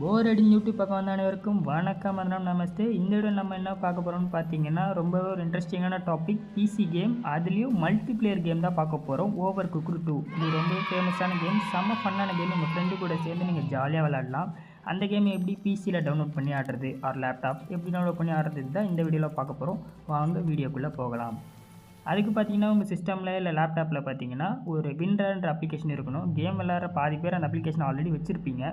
போர் அடி யூடியூப் பக்கம் வந்த அனைவருக்கும் வணக்கம் வந்தனம் நமஸ்தே. இந்த வீடியோ நம்ம என்ன பார்க்க போகிறோம்னு பார்த்தீங்கன்னா ரொம்பவே ஒரு இன்ட்ரெஸ்டிங்கான டாபிக் பிசி கேம் அதுலேயும் மல்டிப்ளேயர் கேம் தான் பார்க்க போகிறோம் ஓவர் குக்குரு டூ இது ரொம்ப ஃபேமஸான கேம் செம்ம ஃபன்னான கேம் உங்கள் ஃப்ரெண்டு கூட சேர்ந்து நீங்கள் ஜாலியாக விளாடலாம் அந்த கேம் எப்படி பிசியில் டவுன்லோட் பண்ணி ஆடுறது? ஆர் லேப்டாப் எப்படி டவுன்லோட் பண்ணி ஆடுறது தான் இந்த வீடியோவில் பார்க்க போகிறோம் வாங்க வீடியோக்குள்ளே போகலாம். அதுக்கு பார்த்தீங்கன்னா உங்கள் சிஸ்டமில் இல்லை லேப்டாப்பில் பார்த்தீங்கன்னா ஒரு விண்டர்ன்ற அப்ளிகேஷன் இருக்கணும். கேம் விளாட்ற பாதி பேர் அந்த அப்ளிகேஷன் ஆல்ரெடி வச்சுருப்பீங்க.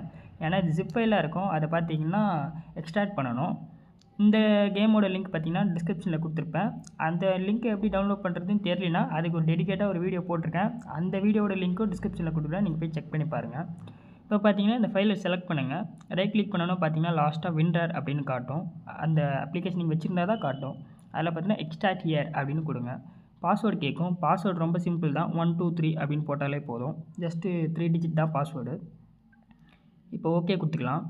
ஏன்னா இது ஜிப்பைலாம் இருக்கும். அதை பார்த்தீங்கன்னா எக்ஸ்ட்ராக்ட் பண்ணணும். இந்த கேமோட லிங்க் பார்த்தீங்கன்னா டிஸ்கிரிப்ஷனில் கொடுத்துருப்பேன். அந்த லிங்க் எப்படி டவுன்லோட் பண்ணுறதுன்னு தெரியலனா அதுக்கு ஒரு டெடிகேட்டாக ஒரு வீடியோ போட்டிருக்கேன். அந்த வீடியோட லிங்க்கும் டிஸ்கிரிப்ஷனில் கொடுக்குறேன். நீங்கள் போய் செக் பண்ணி பாருங்கள் இப்போ பார்த்தீங்கன்னா இந்த ஃபைலை செலக்ட் பண்ணுங்கள் ரைட் கிளிக் பண்ணணும் பார்த்தீங்கன்னா லாஸ்ட்டாக விண்டர் அப்படின்னு காட்டும். அந்த அப்ளிகேஷன் நீங்கள் வச்சுருந்தா தான் காட்டும். அதில் பார்த்தீங்கன்னா எக்ஸ்ட்ராட் ஹியர் அப்படின்னு கொடுங்க. பாஸ்வேர்டு கேட்கும் பாஸ்வேர்டு ரொம்ப சிம்பிள் தான். ஒன் டூ த்ரீ அப்படின்னு போட்டாலே போதும். ஜஸ்ட்டு த்ரீ டிஜிட் தான் பாஸ்வேர்டு இப்போ ஓகே கொடுத்துக்கலாம்.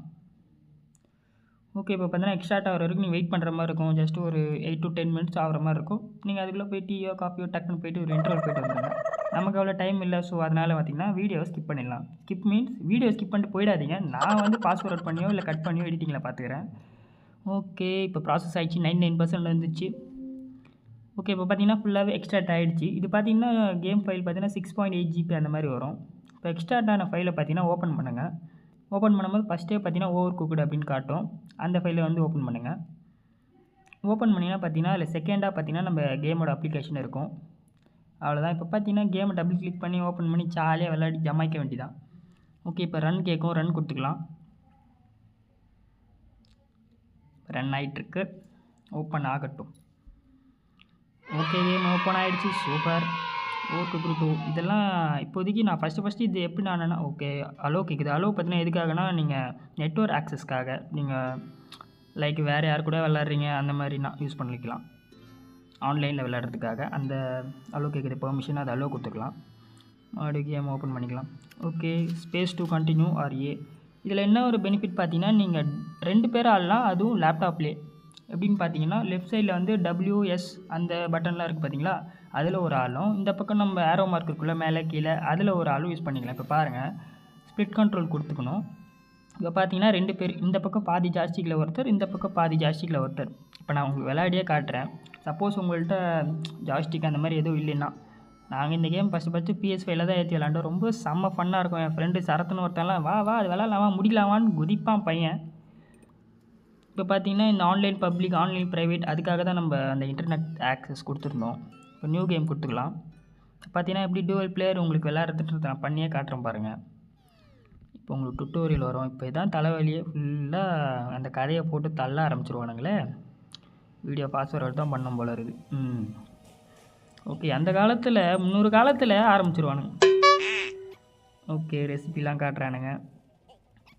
ஓகே இப்போ பார்த்தீங்கன்னா எக்ஸ்ட்ரா ஆகிற வரைக்கும் நீங்கள் வெயிட் பண்ணுற மாதிரி இருக்கும். ஜஸ்ட் ஒரு எயிட் டு டென் மினிட்ஸ் ஆகிற மாதிரி இருக்கும். நீங்கள் அதுக்குள்ளே போய் டீயோ காஃபியோ டக்குன்னு போயிட்டு ஒரு இன்டர்வல் போயிட்டு வந்துடுங்க நமக்கு அவ்வளோ டைம் இல்லை. ஸோ அதனால் பார்த்தீங்கன்னா வீடியோ ஸ்கிப் பண்ணிடலாம். ஸ்கிப் மீன்ஸ் வீடியோ ஸ்கிப் பண்ணிட்டு போயிடாதீங்க. நான் வந்து பாஸ்வேர்ட் பண்ணியோ இல்லை கட் பண்ணியோ எடிட்டிங்கில் பார்த்துக்கிறேன். ஓகே இப்போ ப்ராசஸ் ஆகிடுச்சு நைன் நைன் பர்சன்ட் வந்துச்சு ஓகே இப்போ பார்த்தீங்கன்னா ஃபுல்லாகவே எக்ஸ்ட்ராக்ட் ஆகிடுச்சு இது பார்த்தீங்கன்னா கேம் ஃபைல் பார்த்தீங்கன்னா சிக்ஸ் பாயிண்ட் எயிட் ஜிபி அந்த மாதிரி வரும். இப்போ எக்ஸ்ட்ராக்ட் ஆன ஃபைலை பார்த்தீங்கன்னா ஓப்பன் பண்ணுங்கள் ஓப்பன் பண்ணும்போது ஃபஸ்ட்டே பார்த்தீங்கன்னா ஓவர் குக்குடு அப்படின்னு காட்டும். அந்த ஃபைலை வந்து ஓப்பன் பண்ணுங்கள் ஓப்பன் பண்ணிங்கன்னா பார்த்தீங்கன்னா இல்லை செகண்டாக பார்த்தீங்கன்னா நம்ம கேமோட அப்ளிகேஷன் இருக்கும். அவ்வளோதான் இப்போ பார்த்தீங்கன்னா கேமை டபுள் கிளிக் பண்ணி ஓப்பன் பண்ணி ஜாலியாக விளையாடி ஜமாய்க்க வேண்டியதான் ஓகே இப்போ ரன் கேட்கும். ரன் கொடுத்துக்கலாம். ரன் ஆகிட்டுருக்கு ஓப்பன் ஆகட்டும். ஓகே கேம் ஓப்பன் ஆகிடுச்சு சூப்பர். ஓகே குரூப் டூ இதெல்லாம் இப்போதைக்கு நான் ஃபஸ்ட்டு ஃபஸ்ட்டு இது எப்படி நான் ஓகே அலோ கேட்குது அலோ பார்த்தீங்கன்னா எதுக்காகனா நீங்கள் நெட்ஒர்க் ஆக்சஸ்க்காக நீங்கள் லைக் வேறு யார் கூட விளாட்றீங்க அந்த மாதிரினா யூஸ் பண்ணிக்கலாம். ஆன்லைனில் விளையாடுறதுக்காக. அந்த அலோ கேட்குது பெர்மிஷன் அது அலோ கொடுத்துக்கலாம். மறுபடியும் கேம் ஓப்பன் பண்ணிக்கலாம். Okay space to continue or A இதில் என்ன ஒரு பெனிஃபிட் பார்த்தீங்கன்னா நீங்கள் ரெண்டு பேர் ஆடலாம் அதுவும் லேப்டாப்லேயே எப்படின்னு பார்த்தீங்கன்னா லெஃப்ட் சைடில் வந்து டபிள்யூஎஸ் அந்த பட்டன்லாம் இருக்குது பார்த்தீங்களா? அதில் ஒரு ஆளும் இந்த பக்கம் நம்ம ஏரோ மார்க் இருக்குள்ள மேலே கீழே அதில் ஒரு ஆளும் யூஸ் பண்ணிக்கலாம். இப்போ பாருங்கள் ஸ்ப்ளிட் கண்ட்ரோல் கொடுத்துக்கணும். இப்போ பார்த்தீங்கன்னா ரெண்டு பேர் இந்த பக்கம் பாதி ஜாஸ்டிக்கில் ஒருத்தர் இந்த பக்கம் பாதி ஜாஸ்டிக்கில் ஒருத்தர். இப்போ நான் உங்களுக்கு விளையாடியே காட்டுறேன். சப்போஸ் உங்கள்கிட்ட ஜாஸ்டிக் அந்த மாதிரி எதுவும் இல்லைன்னா நாங்கள் இந்த கேம் ஃபஸ்ட்டு ஃபஸ்ட்டு பிஎஸ் ஃபைவ்ல தான் ஏற்றி விளாண்டோம் ரொம்ப செம்ம ஃபன்னாக இருக்கும். என் ஃப்ரெண்டு சரத்துன்னு ஒருத்தன்லாம் வா வா அது விளாட்லாமா முடியலாமான்னு குதிப்பான் பையன். இப்போ பார்த்தீங்கன்னா இந்த ஆன்லைன் பப்ளிக் ஆன்லைன் ப்ரைவேட் அதுக்காக தான் நம்ம அந்த இன்டர்நெட் ஆக்சஸ் கொடுத்துருந்தோம். இப்போ நியூ கேம் கொடுத்துக்கலாம். பார்த்தீங்கன்னா எப்படி டூவல் பிளேயர் உங்களுக்கு விளையாடுறதுன்றது நான் பண்ணியே காட்டுறேன் பாருங்கள் இப்போ உங்களுக்கு டுட்டோரியல் வரும். இப்போ இதான் தலைவலியே ஃபுல்லாக அந்த கதையை போட்டு தள்ள ஆரம்பிச்சிருவானுங்களே. வீடியோ பாஸ்வேர்டு தான் பண்ணும் போல இருக்குது. ம். ஓகே அந்த காலத்தில் முந்நூறு காலத்தில் ஆரம்பிச்சிருவானுங்க. ஓகே ரெசிபிலாம் காட்டுறானுங்க.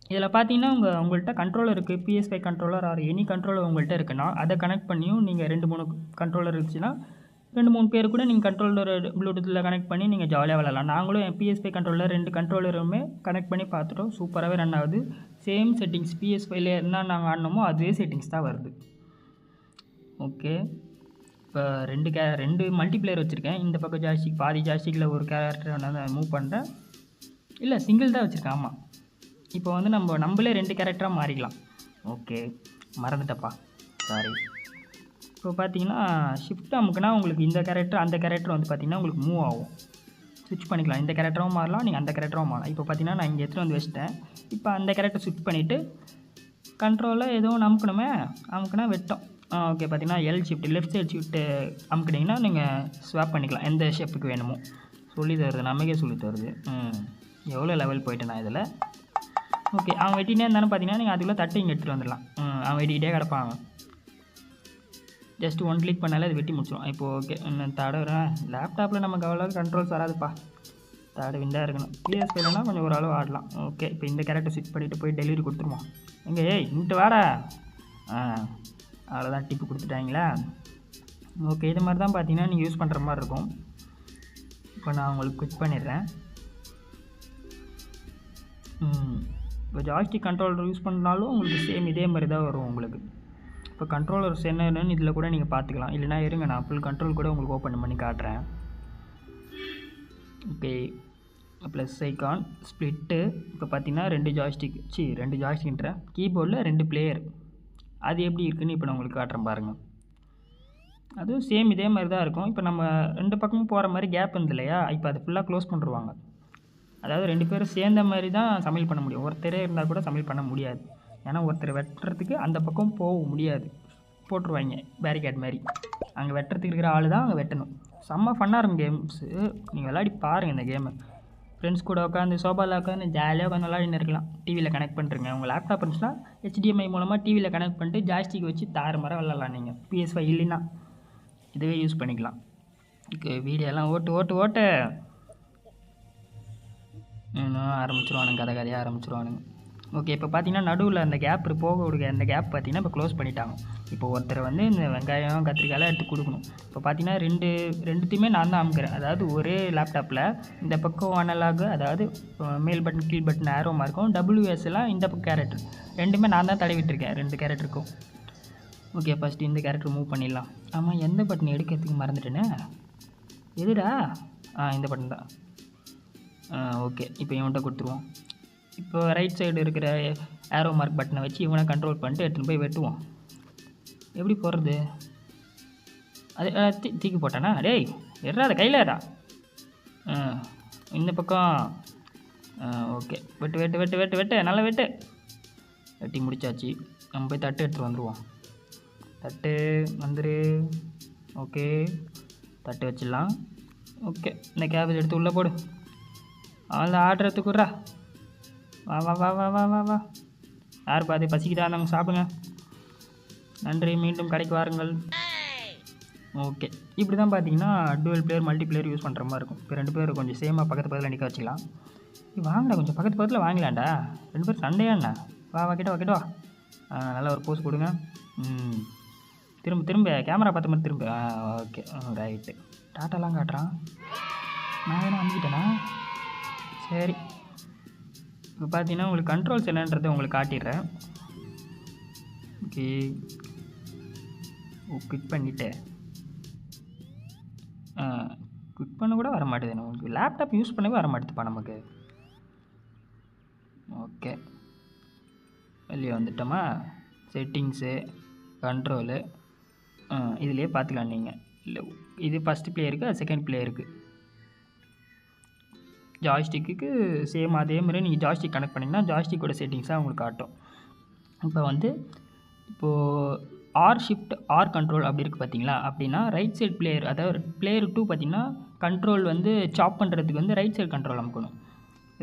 இதில் பார்த்தீங்கன்னா உங்கள் உங்கள்கிட்ட கண்ட்ரோலர் இருக்குது PSI controller or any controller உங்கள்கிட்ட இருக்குன்னா அதை கனெக்ட் பண்ணியும் நீங்கள் ரெண்டு மூணு கண்ட்ரோலர் இருந்துச்சுன்னா ரெண்டு மூணு பேர் கூட நீங்கள் கண்ட்ரோலர் ப்ளூடூத்தில் கனெக்ட் பண்ணி நீங்கள் ஜாலியாக விளாட்லாம் நாங்களும் என் பிஎஸ்ஐ கண்ட்ரோலர் ரெண்டு கண்ட்ரோலருமே கனெக்ட் பண்ணி பார்த்துட்டோம். சூப்பராகவே ரன் ஆகுது. சேம் செட்டிங்ஸ் பிஎஸ்ஐயில் என்ன நாங்கள் ஆடினோமோ அதே செட்டிங்ஸ் தான் வருது. ஓகே இப்போ ரெண்டு கே ரெண்டு மல்டிப்ளேயர் வச்சுருக்கேன். இந்த பக்கம் ஜாஸ்டிக் பாதி ஜாஸ்டிக்கில் ஒரு கேரக்டர் வந்து மூவ் பண்ணுறேன் இல்லை சிங்கிள் தான் வச்சுருக்கேன். ஆமாம் இப்போ வந்து நம்ம நம்மளே ரெண்டு கேரக்டராக மாறிக்கலாம் ஓகே மறந்துட்டப்பா சாரி இப்போ பார்த்தீங்கன்னா ஷிஃப்ட் அமுக்குனா உங்களுக்கு இந்த கேரக்டர் அந்த கேரக்டர் வந்து பார்த்தீங்கன்னா உங்களுக்கு மூவ் ஆகும். ஸ்விட்ச் பண்ணிக்கலாம். இந்த கேரக்டரும் மாறலாம் நீங்கள் அந்த கேரக்டரும் மாறலாம். இப்போ பார்த்தீங்கன்னா நான் இங்கே எடுத்துகிட்டு வந்து வச்சிட்டேன். இப்போ அந்த கேரக்டர் ஸ்விட்ச் பண்ணிவிட்டு கண்ட்ரோலில் எதுவும் அமுக்கணுமே? அமுக்குனா வெட்டோம். ஓகே பார்த்தீங்கன்னா L shift left side shift அமுக்கிட்டிங்கன்னா நீங்கள் ஸ்வாப் பண்ணிக்கலாம். எந்த ஷேப்புக்கு வேணுமோ. சொல்லி தருது. நமக்கே சொல்லி தருது. ம். எவ்வளோ லெவல் போயிட்டேன் நான் இதில்? ஓகே அவன் வெட்டினே இருந்தாலும் பார்த்தீங்கன்னா நீங்கள் அதுக்குள்ளே தட்டை இங்கே எடுத்துகிட்டு வந்துடலாம். அவன் வெட்டிக்கிட்டே கிடப்பான் அவன். ஜஸ்ட் ஒன் கிளிக் பண்ணாலே அது வெட்டி முடிச்சிடும் இப்போ ஓகே இன்னும் தடவுறேன் லேப்டாப்பில் நமக்கு அவ்வளோ கண்ட்ரோல்ஸ் வராதுப்பா. தட விண்டாக இருக்கணும் பிஎஸ் ஃபைவ்லனா கொஞ்சம் ஓரளவு ஆடலாம். ஓகே இப்போ இந்த கேரக்டர் ஸ்விட்ச் பண்ணிவிட்டு போய் டெலிவரி கொடுத்துருமா எங்கே ஏய் இன்ட்டு வாடா. ஆ அவ்வளோதான் டிப்பு கொடுத்துட்டாங்களா? ஓகே இது மாதிரி தான் பார்த்தீங்கன்னா நீங்கள் யூஸ் பண்ணுற மாதிரி இருக்கும். இப்போ நான் உங்களுக்கு குவிக் பண்ணிடுறேன். ம். இப்போ ஜாய்ஸ்டிக் கண்ட்ரோலர் யூஸ் பண்ணாலும் உங்களுக்கு சேம் இதே மாதிரி தான் வரும் உங்களுக்கு. இப்போ கண்ட்ரோலர்ஸ் என்னென்னு இதில் கூட நீங்கள் பார்த்துக்கலாம். இல்லைனா இருங்க நான் ஃபுல் கண்ட்ரோல் கூட உங்களுக்கு ஓப்பன் பண்ணி காட்டுறேன். ஓகே ப்ளஸ் ஐக்கான் ஸ்ப்ளிட்டு இப்போ பார்த்தீங்கன்னா ரெண்டு ஜாய்ஸ்டிக் சி ரெண்டு ஜாய்ஸ்டிக்ன்ற கீபோர்டில் ரெண்டு பிளேயர் அது எப்படி இருக்குன்னு இப்போ நான் உங்களுக்கு காட்டுறேன் பாருங்கள் அதுவும் சேம் இதே மாதிரி தான் இருக்கும். இப்போ நம்ம ரெண்டு பக்கமும் போகிற மாதிரி கேப் இருந்து இல்லையா? இப்போ அதை ஃபுல்லாக க்ளோஸ் பண்ணிருவாங்க. அதாவது ரெண்டு பேரும் சேர்ந்த மாதிரி தான் சமையல் பண்ண முடியும். ஒருத்தரே இருந்தால் கூட சமையல் பண்ண முடியாது. ஏன்னா ஒருத்தர் வெட்டுறதுக்கு அந்த பக்கம் போக முடியாது. போட்டுருவாங்க பேரிகேட் மாதிரி. அங்கே வெட்டுறதுக்கு இருக்கிற ஆள் தான் அங்கே வெட்டணும். செம்ம ஃபன்னாக இருக்கும் கேம்ஸு நீங்கள் விளாடி பாருங்கள் இந்த கேமை ஃப்ரெண்ட்ஸ் கூட உட்காந்து சோபாவில் உட்காந்து ஜாலியாக உட்காந்து விளாடின்னு இருக்கலாம். டிவியில் கனெக்ட் பண்ணுறீங்க உங்கள் லேப்டாப் இருந்துச்சுன்னா ஹெச்டிஎம்ஐ மூலமாக டிவியில் கனெக்ட் பண்ணிட்டு ஜாஸ்டிக் வச்சு தாறு மரம் விளாட்லாம் நீங்கள் பிஎஸ்ஃபை இல்லைன்னா. இதுவே யூஸ் பண்ணிக்கலாம். ஓகே வீடியோலாம் ஓட்டு ஓட்டு ஓட்டு. இன்னும் ஆரம்பிச்சிருவானுங்க கதை கதையாக ஆரம்பிச்சிருவானுங்க. ஓகே இப்போ பார்த்தீங்கன்னா நடுவில் அந்த கேப் போக கொடுக்க அந்த கேப் பார்த்தீங்கன்னா இப்போ க்ளோஸ் பண்ணிட்டாங்க. இப்போ ஒருத்தர் வந்து இந்த வெங்காயம் கத்திரிக்காயெல்லாம் எடுத்து கொடுக்கணும். இப்போ பார்த்தீங்கன்னா ரெண்டு ரெண்டுத்தையுமே நான் தான் அமுக்கிறேன். அதாவது ஒரே லேப்டாப்பில் இந்த பக்கம் அனலாக் அதாவது மேல் பட்டன் கீழ் பட்டன் ஆரோமா இருக்கும். WS எல்லாம் இந்த பக்கம் கேரக்டர் ரெண்டுமே நான் தான் தடவிட்டுருக்கேன் ரெண்டு கேரக்டருக்கும் ஓகே ஃபஸ்ட்டு இந்த கேரக்டர் மூவ் பண்ணிடலாம். ஆமாம் எந்த பட்டன் எடுக்கிறதுக்கு மறந்துட்டேனே? எதுடா? ஆ இந்த பட்டன் தான். ஓகே இப்போ இவன்கிட்ட கொடுத்துருவோம். இப்போ ரைட் சைடு இருக்கிற ஏரோ மார்க் பட்டனை வச்சு இவனை கண்ட்ரோல் பண்ணிட்டு எடுத்துன்னு போய் வெட்டுவோம். எப்படி போடுறது அது தீ தீக்கி தூக்கி போட்டானா? டேய் எட்றா அதை கையில் ஆ இந்த பக்கம். ஆ ஓகே வெட்டு வெட்டு வெட்டு வெட்டு வெட்டு நல்லா வெட்டு. வெட்டி முடிச்சாச்சு. நம்ம போய் தட்டு எடுத்துகிட்டு வந்துடுவோம் தட்டு வந்துரு. ஓகே தட்டு வச்சிடலாம். ஓகே இந்த கேபேஜ் எடுத்து உள்ளே போடு. அவள் ஆடுறதுக்குறா வா வா வா வா வா வா வா. யார் பாதி பசிக்குதா? நாங்கள் சாப்பிடுங்க. நன்றி மீண்டும் கடைக்கு வாருங்கள். ஓகே. இப்படி தான் பார்த்தீங்கன்னா dual player multi player use பண்ணுற மாதிரி இருக்கும். இப்போ ரெண்டு பேரும் கொஞ்சம் சேமாக பக்கத்து பக்கத்தில் நிற்க வச்சுக்கலாம். வாங்கடா கொஞ்சம் பக்கத்து பக்கத்தில் வாங்கலாம்டா. ரெண்டு பேரும் சண்டையாண்ணா வா வா கிட்ட வா கிட்ட வா. ஆ, நல்லா ஒரு போஸ் கொடுங்க. ம். திரும்ப திரும்ப கேமரா பார்த்த மாதிரி திரும்ப. ஆ ஓகே. ரைட்டு டாட்டாலாம் காட்டுறான். நான் வேணா அமுக்கிட்டேனா? சரி. இப்போ பார்த்தீங்கன்னா உங்களுக்கு கண்ட்ரோல்ஸ் என்னன்றதை உங்களுக்கு காட்டிடுறேன். ஓகே ஓ குவிக் பண்ணிட்டேன். குவிக் பண்ண கூட வர மாட்டேது உங்களுக்கு. லேப்டாப் யூஸ் பண்ணவே வர மாட்டேதுப்பா நமக்கு. ஓகே வெளியே வந்துட்டோமா? செட்டிங்ஸு கண்ட்ரோலு இதுலேயே பார்த்துக்கலாம் நீங்கள் இல்லை இது ஃபஸ்ட்டு பிளேயருக்கு அது செகண்ட் பிளேயருக்கு ஜாய்ஸ்டிக்கு சேம் அதே மாதிரி நீங்கள் ஜாய்ஸ்டிக் கனெக்ட் பண்ணிங்கன்னா ஜாய்ஸ்டிக்கோட செட்டிங்ஸாக உங்களுக்கு காட்டும். இப்போ வந்து இப்போது ஆர் ஷிஃப்ட் ஆர் கண்ட்ரோல் அப்படி இருக்குது பார்த்தீங்களா அப்படின்னா ரைட் சைடு பிளேயர் அதாவது பிளேயர் டூ பார்த்தீங்கன்னா கண்ட்ரோல் வந்து சாப் பண்ணுறதுக்கு வந்து ரைட் சைடு கண்ட்ரோல் அமுக்கணும்.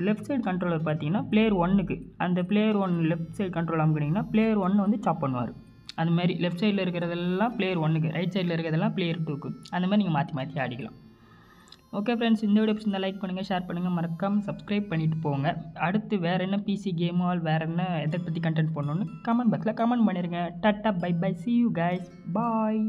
லெஃப்ட் சைடு கண்ட்ரோலர் பார்த்தீங்கன்னா பிளேயர் ஒன்னுக்கு அந்த player one left side control அமுக்குனீங்கன்னா player ஒன்று வந்து சாப் பண்ணுவார். அந்த மாதிரி லெஃப்ட் சைடில் இருக்கிறதெல்லாம் பிளேயர் ஒன்றுக்கு ரைட் சைடில் இருக்கிறதெல்லாம் பிளேயர் டூக்கு அந்த மாதிரி நீங்கள் மாற்றி மாற்றி ஆடிக்கலாம். ஓகே ஃப்ரெண்ட்ஸ் இந்த வீடியோ பிடிச்சிருந்தா லைக் பண்ணுங்கள் ஷேர் பண்ணுங்கள் மறக்காமல் சப்ஸ்கிரைப் பண்ணிட்டு போங்க. அடுத்து வேறு என்ன பிசி கேம் ஆல் வேறு என்ன எதை பற்றி கண்டென்ட் பண்ணணுன்னு கமெண்ட் பாக்ஸில் கமெண்ட் பண்ணிடுங்க tata bye bye see you guys bye